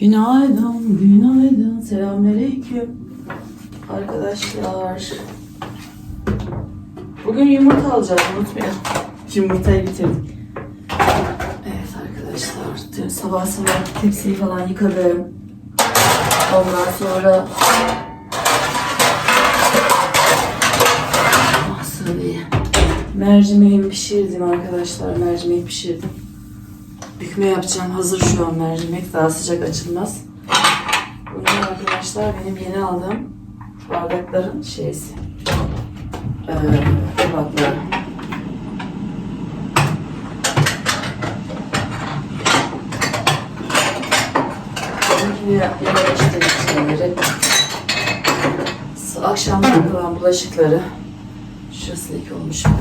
Günaydın, günaydın. Selamünaleyküm. Arkadaşlar. Bugün yumurta alacağız, unutmayın. Yumurtayı bitirdik. Evet arkadaşlar, dün sabah sabah tepsiyi falan yıkadım. Ondan sonra. Mercimeğimi pişirdim arkadaşlar. Mercimeği pişirdim. Bükme yapacağım. Hazır şu an mercimek. Daha sıcak açılmaz. Bunlar arkadaşlar benim yeni aldığım bardakların şeysi. Ee, tabakları. Çünkü yerleştirdik şeyleri. Akşamdan kalan bulaşıkları. Şurası leke olmuş bak.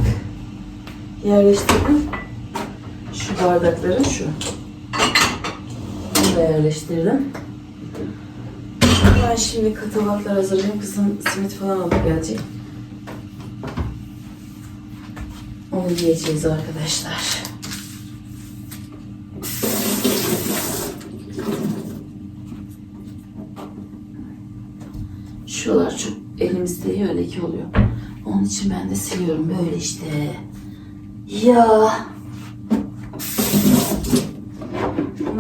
Yerleştirdim. Şu bardakları şu. Bunu da yerleştirdim. Ben şimdi tabaklar hazırlayayım. Kızım simit falan alıp gelecek. Onu yiyeceğiz arkadaşlar. Şuralar çok elimizde yiyor leke oluyor. Onun için ben de siliyorum böyle işte. Ya.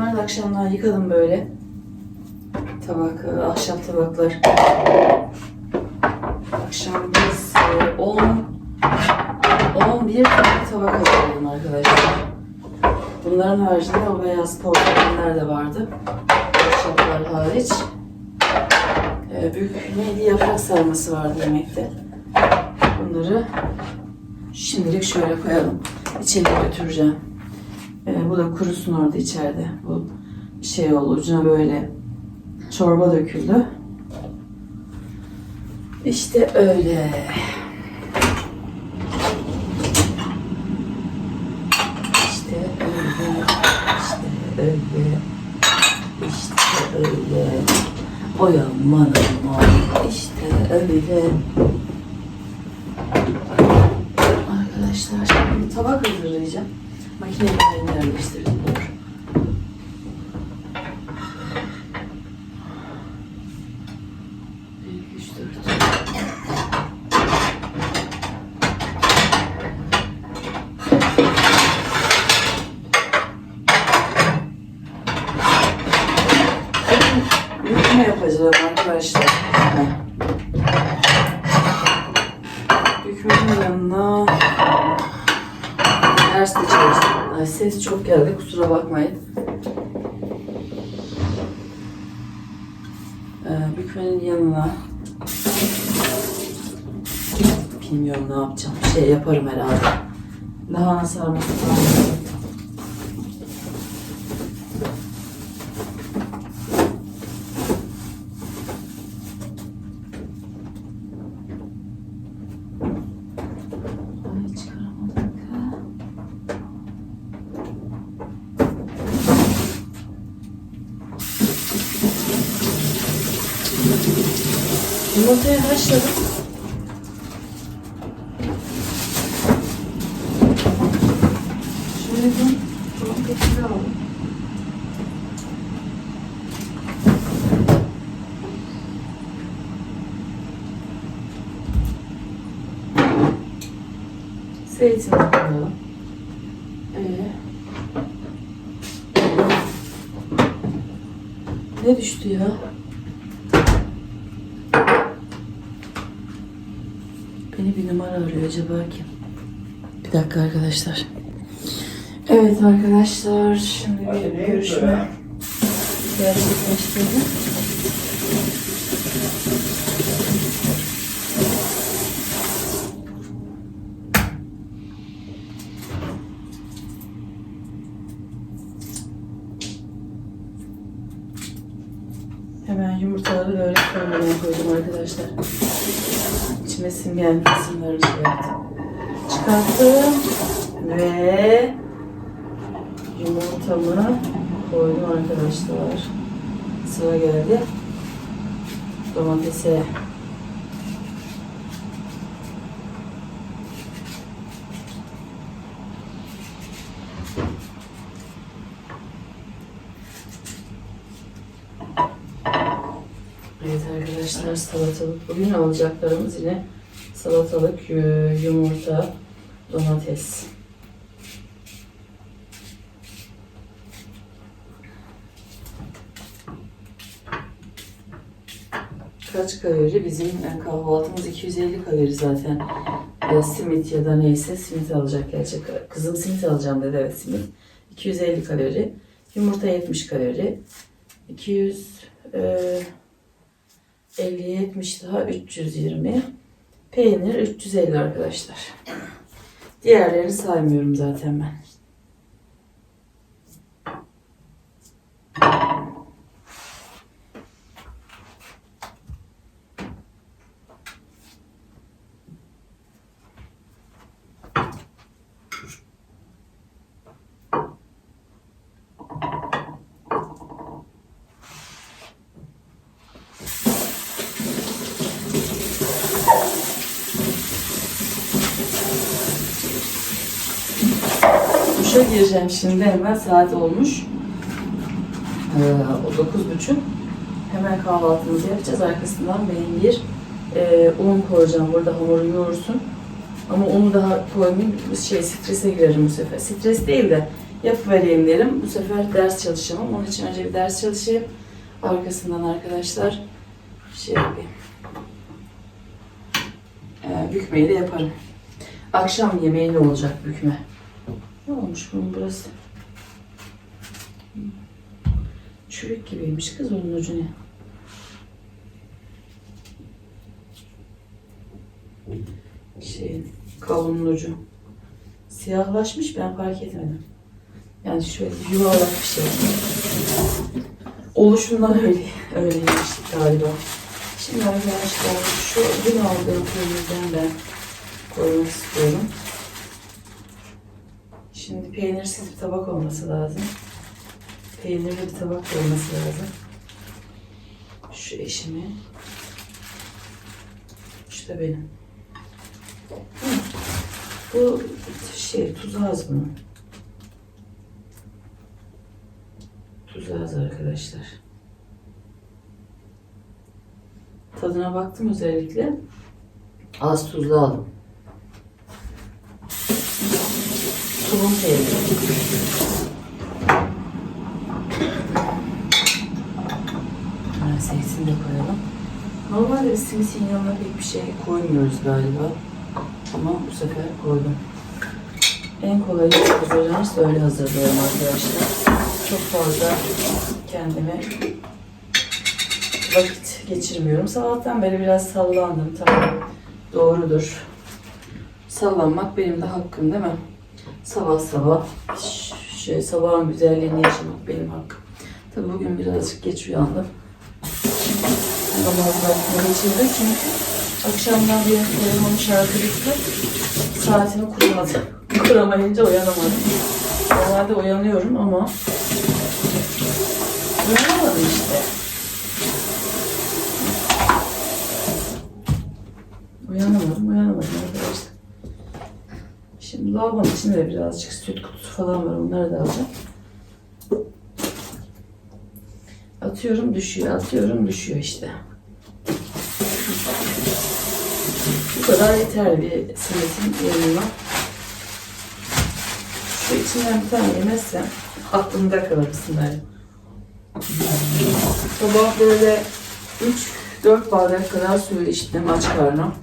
Bunları da akşamdan yıkadım böyle. Tabak, e, ahşap tabaklar. Akşam biz e, 10 11 tane tabak hazırladım arkadaşlar. Bunların haricinde o beyaz porselenler de vardı. Ahşaplar hariç. E, büyük neydi yaprak sarması vardı yemekte. Bunları şimdilik şöyle koyalım. İçeri götüreceğim. E, bu da kurusun orada içeride. Bu şey oldu ucuna böyle çorba döküldü. İşte öyle. İşte öyle. İşte öyle. İşte öyle. Oy aman aman. İşte öyle. Arkadaşlar şimdi tabak hazırlayacağım. まあ、日の丸になるようにする。Ay, ses çok geldi kusura bakmayın. Ee, bükmenin yanına bilmiyorum ne yapacağım. Şey yaparım herhalde. Lahana sarması falan. Yumurtayı haşladım. Şöyle bir domatesini aldım. Zeytin koyalım. Ee, ne düştü ya? Beni bir numara arıyor acaba kim? Bir dakika arkadaşlar. Evet arkadaşlar şimdi bir görüşme gerçekleştirdim. Hemen yumurtaları böyle koymaya koydum arkadaşlar. İçime gelmesinler şey yaptım. Çıkarttım ve yumurtamı koydum arkadaşlar. Sıra geldi domatese. Evet arkadaşlar salatalık. Bugün alacaklarımız yine salatalık, yu- yumurta, domates. Kaç kalori? Bizim e, kahvaltımız 250 kalori zaten. E, simit ya da neyse simit alacak gelecek. Kızım simit alacağım dedi evet simit. 250 kalori. Yumurta 70 kalori. 200 e, 50 70 daha 320. Peynir 350 arkadaşlar. Diğerlerini saymıyorum zaten ben. Duşa gireceğim şimdi hemen saat olmuş. Ee, o dokuz buçuk. Hemen kahvaltımızı yapacağız. Arkasından benim bir e, un koyacağım. Burada hamuru yoğursun. Ama unu daha koymayayım. Şey, strese girerim bu sefer. Stres değil de yapıvereyim derim. Bu sefer ders çalışamam. Onun için önce bir ders çalışayım. Arkasından arkadaşlar şey yapayım. Ee, bükmeyi de yaparım. Akşam yemeği ne olacak bükme? Ne olmuş bunun burası? Çürük gibiymiş kız onun ucu ne? Şeyin kavunun ucu. Siyahlaşmış ben fark etmedim. Yani şöyle yuvarlak bir şey. Oluşundan öyle öyleymiş galiba. Şimdi arkadaşlar şu dün aldığım peynirden ben koymak istiyorum. Şimdi peynirsiz bir tabak olması lazım. Peynirli bir tabak olması lazım. Şu eşimi. Şu benim. Bu şey tuz az bunun. Tuz az arkadaşlar. Tadına baktım özellikle. Az tuzlu aldım. Tulum peyniri. Zeytin de koyalım. Normalde biz yanına pek bir şey koymuyoruz galiba. Ama bu sefer koydum. En kolay hazırlanırsa öyle hazırlıyorum arkadaşlar. Çok fazla kendime vakit geçirmiyorum. Sabahtan beri biraz sallandım. Tamam doğrudur. Sallanmak benim de hakkım değil mi? Sabah sabah ş- şey, sabahın güzelliğini yaşamak benim hakkım. Tabii bugün birazcık geç uyandım. Namaz vaktini geçirdim çünkü akşamdan bir telefonum şarkı bitti. Saatimi kuramadım. Kuramayınca uyanamadım. Normalde uyanıyorum ama uyanamadım işte. Uyanamadım, lavabonun içinde de birazcık süt kutusu falan var. Onları da alacağım. Atıyorum düşüyor, atıyorum düşüyor işte. Bu kadar yeterli bir simitin yanına. Şu içinden bir tane yemezsem aklımda kalır bismillah. Sabah böyle 3-4 bardak kadar su içtim aç karnım.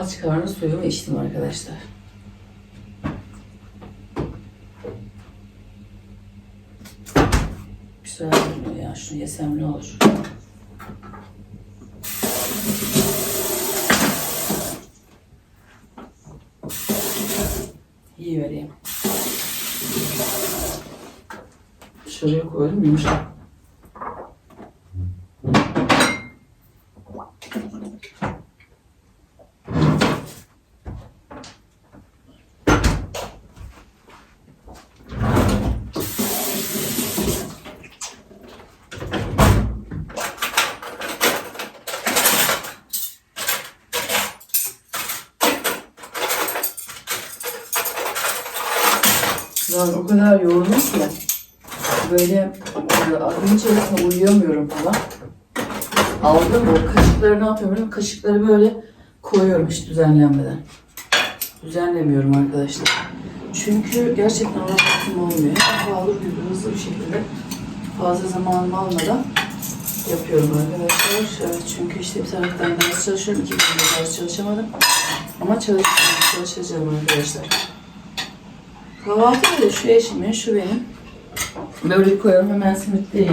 Aç karnı suyumu içtim arkadaşlar. Güzel görünüyor ya. Şunu yesem ne olur? İyi vereyim. Şuraya koyalım yumuşak. Ben o kadar yoğunum ki böyle e, aklım içerisinde uyuyamıyorum falan. Aldım o kaşıkları ne yapıyorum? Kaşıkları böyle koyuyorum hiç düzenlenmeden. Düzenlemiyorum arkadaşlar. Çünkü gerçekten vaktim olmuyor. Pahalı bir hızlı bir şekilde fazla zamanımı almadan yapıyorum arkadaşlar. Evet, çünkü işte bir taraftan ders çalışıyorum. iki gündür ders çalışamadım. Ama çalışacağım, çalışacağım arkadaşlar. Kahvaltı da şu eşimin, şu benim. Böyle koyalım hemen simit değil.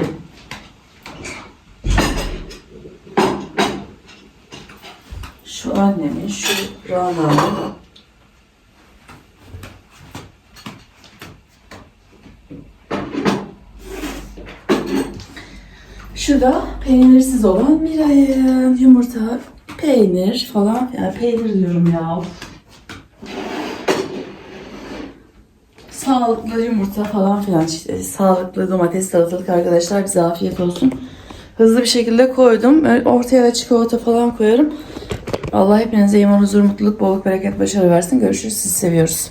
Şu annemin, şu Rana'nın. Şu da peynirsiz olan Miray'ın yumurta, peynir falan. Yani peynir diyorum ya. of. Sağlıklı yumurta falan filan işte sağlıklı domates salatalık arkadaşlar bize afiyet olsun. Hızlı bir şekilde koydum. Ortaya da çikolata falan koyarım. Allah hepinize iman, huzur, mutluluk, bolluk, bereket, başarı versin. Görüşürüz. Sizi seviyoruz.